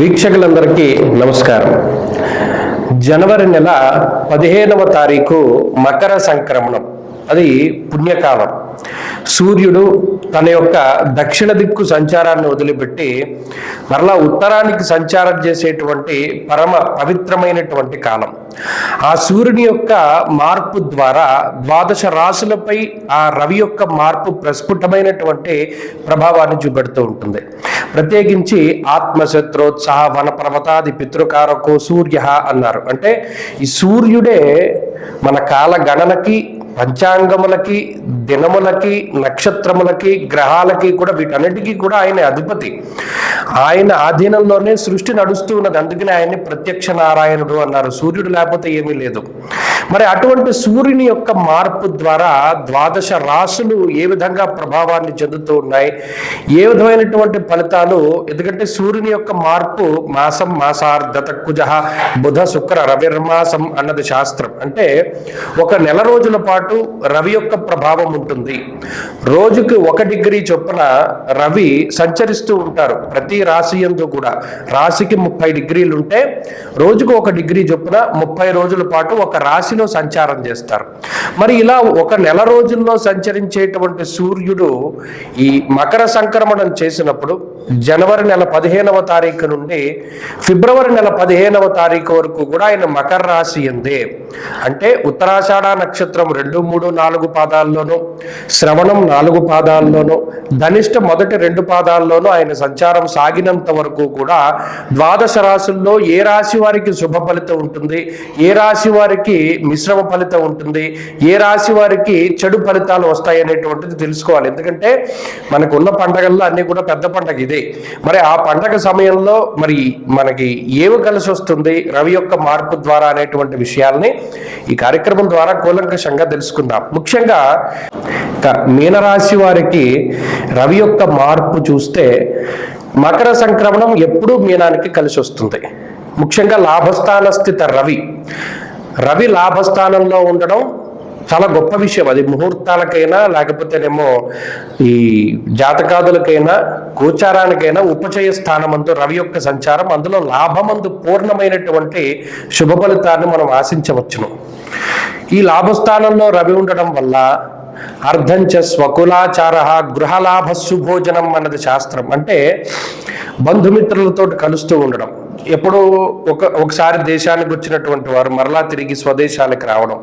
వీక్షకులందరికీ నమస్కారం. జనవరి నెల పదిహేనవ తారీఖు మకర సంక్రమణం. అది పుణ్యకాలం. సూర్యుడు తన యొక్క దక్షిణ దిక్కు సంచారాన్ని వదిలిపెట్టి మరలా ఉత్తరానికి సంచారం చేసేటువంటి పరమ పవిత్రమైనటువంటి కాలం. ఆ సూర్యుని యొక్క మార్పు ద్వారా ద్వాదశ రాశులపై ఆ రవి యొక్క మార్పు ప్రస్ఫుటమైనటువంటి ప్రభావాన్ని చూపెడుతూ ఉంటుంది. ప్రత్యేకించి ఆత్మశత్రోత్సాహ వన పర్వతాది పితృకారకో సూర్య అన్నారు. అంటే ఈ సూర్యుడే మన కాల గణనకి పంచాంగములకి దినములకి నక్షత్రములకి గ్రహాలకి కూడా వీటన్నిటికీ కూడా ఆయన అధిపతి. ఆయన ఆధీనంలోనే సృష్టి నడుస్తూ ఉన్నది. అందుకనే ఆయన్ని ప్రత్యక్ష నారాయణుడు అన్నారు. సూర్యుడు లేకపోతే ఏమీ లేదు. మరి అటువంటి సూర్యుని యొక్క మార్పు ద్వారా ద్వాదశ రాశులు ఏ విధంగా ప్రభావాన్ని చెందుతూ ఉన్నాయి? ఏ విధమైనటువంటి ఫలితాలు? ఎందుకంటే సూర్యుని యొక్క మార్పు మాసం మాసార్ధత కుజ బుధ శుక్ర రవిర్మాసం అన్నది శాస్త్రం. అంటే ఒక నెల రోజుల పాటు రవి యొక్క ప్రభావం ఉంటుంది. రోజుకి ఒక డిగ్రీ చొప్పున రవి సంచరిస్తూ ఉంటారు. ప్రతి రాశి ఎందు కూడా. రాశికి ముప్పై డిగ్రీలు ఉంటే రోజుకు ఒక డిగ్రీ చొప్పున ముప్పై రోజుల పాటు ఒక రాశిలో సంచారం చేస్తారు. మరి ఇలా ఒక నెల రోజుల్లో సంచరించేటువంటి సూర్యుడు ఈ మకర సంక్రమణం చేసినప్పుడు జనవరి నెల పదిహేనవ తారీఖు నుండి ఫిబ్రవరి నెల పదిహేనవ తారీఖు వరకు కూడా ఆయన మకర రాశి ఎందే అంటే ఉత్తరాషాఢ నక్షత్రం రెండు మూడు నాలుగు పాదాల్లోనూ శ్రవణం నాలుగు పాదాల్లోనూ ధనిష్ట మొదటి రెండు పాదాల్లోనూ ఆయన సంచారం సాగినంత వరకు కూడా ద్వాదశ రాశుల్లో ఏ రాశి వారికి శుభ ఫలితం ఉంటుంది? ఏ రాశి వారికి మిశ్రమ ఫలితం ఉంటుంది? ఏ రాశి వారికి చెడు ఫలితాలు వస్తాయి అనేటువంటిది తెలుసుకోవాలి. ఎందుకంటే మనకున్న పండగల్లో అన్ని కూడా పెద్ద పండగ ఇదే. మరి ఆ పండగ సమయంలో మరి మనకి ఏమి కలిసి వస్తుంది? రవి యొక్క మార్పు ద్వారా అనేటువంటి విషయాల్ని ఈ కార్యక్రమం ద్వారా కూలంకషంగా తెలుసుకుందాం. ముఖ్యంగా మీనరాశి వారికి రవి యొక్క మార్పు చూస్తే మకర సంక్రమణం ఎప్పుడూ మీనానికి కలిసి వస్తుంది. ముఖ్యంగా లాభస్థాన స్థిత రవి. రవి లాభస్థానంలో ఉండడం చాలా గొప్ప విషయం. అది ముహూర్తాలకైనా లేకపోతేనేమో ఈ జాతకాదులకైనా గోచారానికైనా ఉపచయ స్థానమందు రవి యొక్క సంచారం అందులో లాభమందు పూర్ణమైనటువంటి శుభ ఫలితాన్ని మనం ఆశించవచ్చును. ఈ లాభస్థానంలో రవి ఉండడం వల్ల అర్ధంచ స్వకులాచార గృహలాభ సుభోజనం అన్నది శాస్త్రం. అంటే బంధుమిత్రులతో కలుస్తూ ఉండడం. ఎప్పుడో ఒక ఒకసారి దేశానికి వచ్చినటువంటి వారు మరలా తిరిగి స్వదేశాలకు రావడం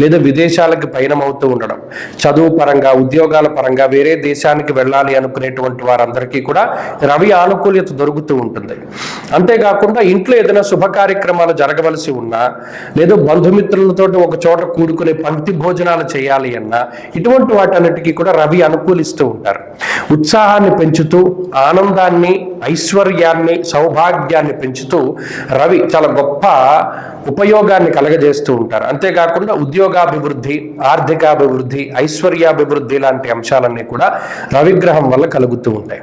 లేదా విదేశాలకు పయనమవుతూ ఉండడం చదువు పరంగా ఉద్యోగాల పరంగా వేరే దేశానికి వెళ్ళాలి అనుకునేటువంటి వారందరికీ కూడా రవి ఆనుకూల్యత దొరుకుతూ ఉంటుంది. అంతేకాకుండా ఇంట్లో ఏదైనా శుభ కార్యక్రమాలు జరగవలసి ఉన్నా లేదా బంధుమిత్రులతో ఒక చోట కూడుకునే పంక్తి భోజనాలు చేయాలి అన్నా ఇటువంటి వాటన్నిటికీ కూడా రవి అనుకూలిస్తూ ఉంటారు. ఉత్సాహాన్ని పెంచుతూ ఆనందాన్ని ఐశ్వర్యాన్ని సౌభాగ్యాన్ని పెంచుతూ రవి చాలా గొప్ప ఉపయోగాన్ని కలగజేస్తూ ఉంటారు. అంతేకాకుండా ఉద్యోగాభివృద్ధి ఆర్థికాభివృద్ధి ఐశ్వర్యాభివృద్ధి లాంటి అంశాలన్నీ కూడా రవిగ్రహం వల్ల కలుగుతూ ఉంటాయి.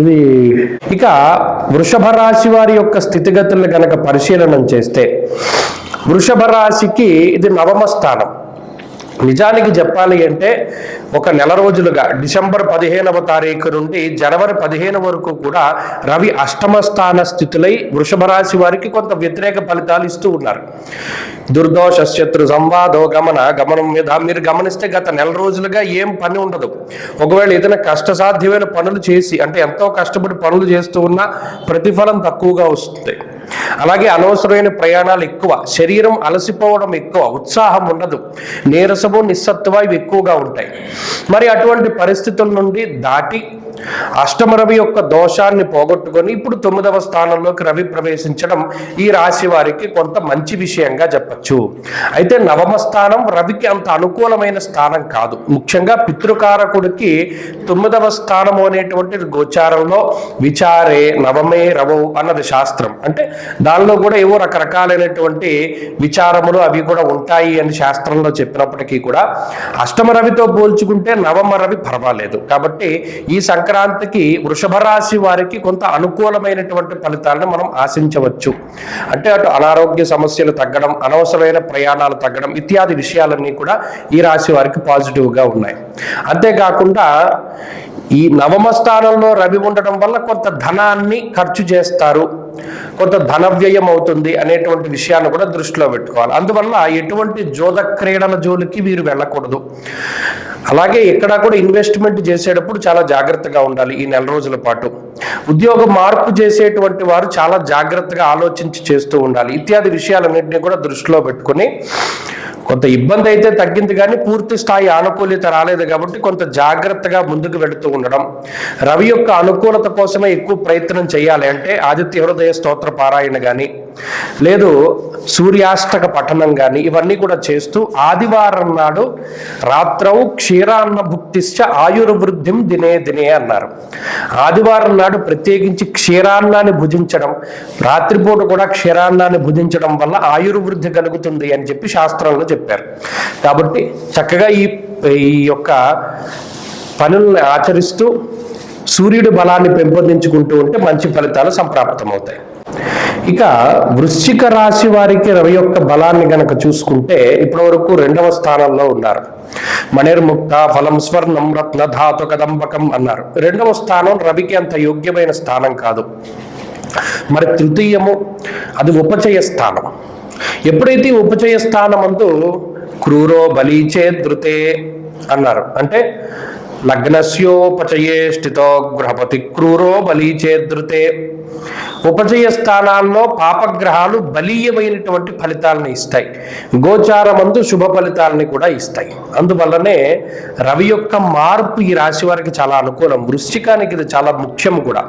ఇది ఇక వృషభ రాశి వారి యొక్క స్థితిగతులను కనుక పరిశీలనం చేస్తే వృషభ రాశికి ఇది నవమ స్థానం. నిజానికి చెప్పాలి అంటే ఒక నెల రోజులుగా డిసెంబర్ పదిహేనవ తారీఖు నుండి జనవరి పదిహేను వరకు కూడా రవి అష్టమ స్థాన స్థితులై వృషభ రాశి వారికి కొంత వ్యతిరేక ఫలితాలు ఇస్తూ ఉన్నారు. దుర్దోష శత్రు సంవాదో గమన గమనం మీద మీరు గమనిస్తే గత నెల రోజులుగా ఏం పని ఉండదు. ఒకవేళ ఏదైనా కష్టసాధ్యమైన పనులు చేసి అంటే ఎంతో కష్టపడి పనులు చేస్తూ ఉన్నా ప్రతిఫలం తక్కువగా వస్తుంది. అలాగే అనవసరమైన ప్రయాణాలు ఎక్కువ శరీరం అలసిపోవడం ఎక్కువ ఉత్సాహం ఉండదు నీరసము నిస్సత్వ ఇవి ఎక్కువగా ఉంటాయి. మరి అటువంటి పరిస్థితుల నుండి దాటి అష్టమ రవి యొక్క దోషాన్ని పోగొట్టుకొని ఇప్పుడు తొమ్మిదవ స్థానంలోకి రవి ప్రవేశించడం ఈ రాశి వారికి కొంత మంచి విషయంగా చెప్పచ్చు. అయితే నవమ స్థానం రవికి అంత అనుకూలమైన స్థానం కాదు. ముఖ్యంగా పితృకారకుడికి తొమ్మిదవ స్థానము అనేటువంటి గోచారంలో విచారే నవమే రవవు అన్నది శాస్త్రం. అంటే దానిలో కూడా ఏవో రకరకాలైనటువంటి విచారములు అవి కూడా ఉంటాయి అని శాస్త్రంలో చెప్పినప్పటికీ కూడా అష్టమ రవితో పోల్చుకుంటే నవమ రవి పర్వాలేదు. కాబట్టి ఈ సంక్రాంతికి వృషభ రాశి వారికి కొంత అనుకూలమైనటువంటి ఫలితాలను మనం ఆశించవచ్చు. అంటే అటు అనారోగ్య సమస్యలు తగ్గడం అనవసరమైన ప్రయాణాలు తగ్గడం ఇత్యాది విషయాలన్నీ కూడా ఈ రాశి వారికి పాజిటివ్గా ఉన్నాయి. అంతేకాకుండా ఈ నవమ స్థానంలో రవి ఉండడం వల్ల కొంత ధనాన్ని ఖర్చు చేస్తారు. కొంత ధన వ్యయం అవుతుంది అనేటువంటి విషయాన్ని కూడా దృష్టిలో పెట్టుకోవాలి. అందువల్ల ఎటువంటి జోద క్రీడల జోలికి వీరు వెళ్ళకూడదు. అలాగే ఎక్కడా కూడా ఇన్వెస్ట్మెంట్ చేసేటప్పుడు చాలా జాగ్రత్తగా ఉండాలి ఈ నెల రోజుల పాటు. ఉద్యోగ మార్పు చేసేటువంటి వారు చాలా జాగ్రత్తగా ఆలోచించి చేస్తూ ఉండాలి. ఇత్యాది విషయాలన్నింటినీ కూడా దృష్టిలో పెట్టుకొని కొంత ఇబ్బంది అయితే తగ్గింది కానీ పూర్తి స్థాయి ఆనుకూల్యత రాలేదు కాబట్టి కొంత జాగ్రత్తగా ముందుకు వెళుతూ ఉండడం. రవి యొక్క అనుకూలత కోసమే ఎక్కువ ప్రయత్నం చేయాలి అంటే ఆదిత్య హృదయ స్తోత్ర పారాయణ కానీ లేదు సూర్యాష్టక పఠనం కానీ ఇవన్నీ కూడా చేస్తూ ఆదివారం నాడు రాత్రవు క్షీరాన్న భుక్తిశ్చ ఆయుర్వృద్ధిం దినే దినే అన్నారు. ఆదివారం నాడు ప్రత్యేకించి క్షీరాన్నాన్ని భుజించడం రాత్రిపూట కూడా క్షీరాన్నాన్ని భుజించడం వల్ల ఆయుర్వృద్ధి కలుగుతుంది అని చెప్పి శాస్త్రంలో చెప్పారు. కాబట్టి చక్కగా ఈ ఈ యొక్క పనుల్ని ఆచరిస్తూ సూర్యుడి బలాన్ని పెంపొందించుకుంటూ ఉంటే మంచి ఫలితాలు సంప్రాప్తమవుతాయి. ఇక వృశ్చిక రాశి వారికి రవి యొక్క బలాన్ని గనక చూసుకుంటే ఇప్పటి వరకు రెండవ స్థానంలో ఉన్నారు. మణిర్ముక్త ఫలం స్వర్ణం రత్న ధాతు కదంబకం అన్నారు. రెండవ స్థానం రవికి అంత యోగ్యమైన స్థానం కాదు. మరి తృతీయము అది ఉపచయ స్థానం. ఎప్పుడైతే ఉపచయ స్థానం అందు క్రూరో బలీచే ధృతే అన్నారు. అంటే లగ్నస్యోపచయే స్థితో గృహపతి క్రూరో బలీచేదృతే ఉపజయ స్థానాల్లో పాపగ్రహాలు బలీయమైనటువంటి ఫలితాలను ఇస్తాయి. గోచారమందు శుభ ఫలితాలని కూడా ఇస్తాయి. అందువల్లనే రవి యొక్క మార్పు ఈ రాశి వారికి చాలా అనుకూలం. వృశ్చికానికి ఇది చాలా ముఖ్యం కూడా.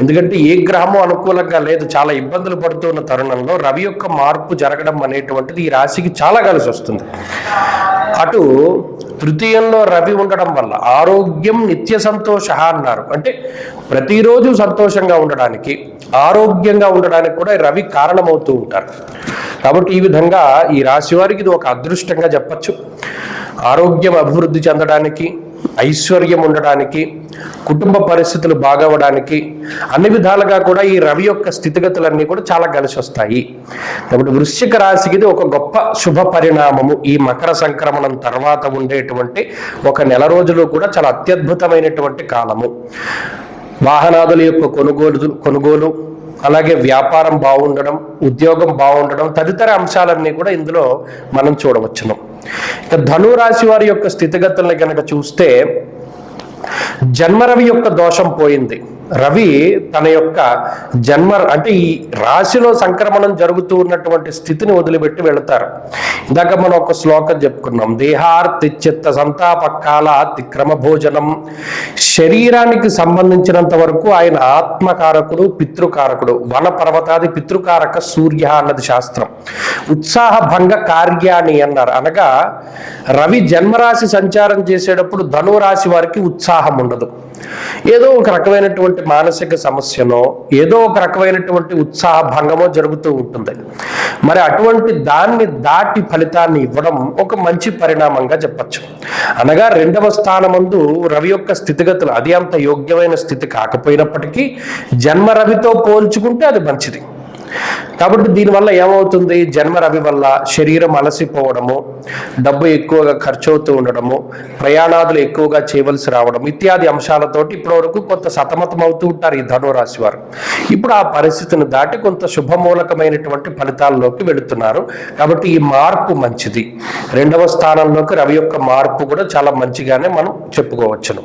ఎందుకంటే ఏ గ్రహము అనుకూలంగా లేదు చాలా ఇబ్బందులు పడుతున్న తరుణంలో రవి యొక్క మార్పు జరగడం అనేటువంటిది ఈ రాశికి చాలా కలిసి వస్తుంది అటు తృతీయంలో రవి ఉండడం వల్ల ఆరోగ్యం నిత్య సంతోష అన్నారు. అంటే ప్రతిరోజు సంతోషంగా ఉండడానికి ఆరోగ్యంగా ఉండడానికి కూడా రవి కారణమవుతూ ఉంటారు. కాబట్టి ఈ విధంగా ఈ రాశి వారికి ఇది ఒక అదృష్టంగా చెప్పచ్చు. ఆరోగ్యం అభివృద్ధి చెందడానికి ఐశ్వర్యం ఉండడానికి కుటుంబ పరిస్థితులు బాగవడానికి అన్ని విధాలుగా కూడా ఈ రవి యొక్క స్థితిగతులన్నీ కూడా చాలా కలిసి వస్తాయి. కాబట్టి వృశ్చిక రాశికి ఇది ఒక గొప్ప శుభ పరిణామము. ఈ మకర సంక్రమణం తర్వాత ఉండేటువంటి ఒక నెల రోజులు కూడా చాలా అత్యద్భుతమైనటువంటి కాలము. వాహనాదుల యొక్క కొనుగోలు కొనుగోలు అలాగే వ్యాపారం బాగుండడం ఉద్యోగం బాగుండడం తదితర అంశాలన్నీ కూడా ఇందులో మనం చూడవచ్చును. ఇక ధనురాశి వారి యొక్క స్థితిగతుల్ని కనుక చూస్తే జన్మరవి యొక్క దోషం పోయింది. రవి తన యొక్క జన్మ అంటే ఈ రాశిలో సంక్రమణం జరుగుతూ ఉన్నటువంటి స్థితిని వదిలిపెట్టి వెళతారు. ఇందాక మనం ఒక శ్లోకం చెప్పుకున్నాం దేహార్తిచిత్త సంతాప కాల అతిక్రమ భోజనం. శరీరానికి సంబంధించినంత వరకు ఆయన ఆత్మకారకుడు పితృకారకుడు వన పర్వతాది పితృకారక సూర్య అన్నది శాస్త్రం. ఉత్సాహ భంగ కార్యాన్ని అన్నారు. అనగా రవి జన్మరాశి సంచారం చేసేటప్పుడు ధనురాశి వారికి ఉత్సాహం ఉండదు. ఏదో ఒక రకమైనటువంటి మానసిక సమస్యనో ఏదో ఒక రకమైనటువంటి ఉత్సాహ భంగమో జరుగుతూ ఉంటుంది. మరి అటువంటి దాన్ని దాటి ఫలితాన్ని ఇవ్వడం ఒక మంచి పరిణామంగా చెప్పచ్చు. అనగా రెండవ స్థానమందు రవి యొక్క స్థితిగతులు అది అంత యోగ్యమైన స్థితి కాకపోయినప్పటికీ జన్మ రవితో పోల్చుకుంటే అది మంచిది. కాబట్టి దీనివల్ల ఏమవుతుంది? జన్మ రవి వల్ల శరీరం అలసిపోవడము డబ్బు ఎక్కువగా ఖర్చు అవుతూ ఉండడము ప్రయాణాదులు ఎక్కువగా చేయవలసి రావడం ఇత్యాది అంశాలతోటి ఇప్పటి వరకు కొంత సతమతం అవుతూ ఉంటారు ఈ ధనురాశి వారు. ఇప్పుడు ఆ పరిస్థితిని దాటి కొంత శుభమూలకమైనటువంటి ఫలితాల్లోకి వెళుతున్నారు. కాబట్టి ఈ మార్పు మంచిది. రెండవ స్థానంలోకి రవి యొక్క మార్పు కూడా చాలా మంచిగానే మనం చెప్పుకోవచ్చును.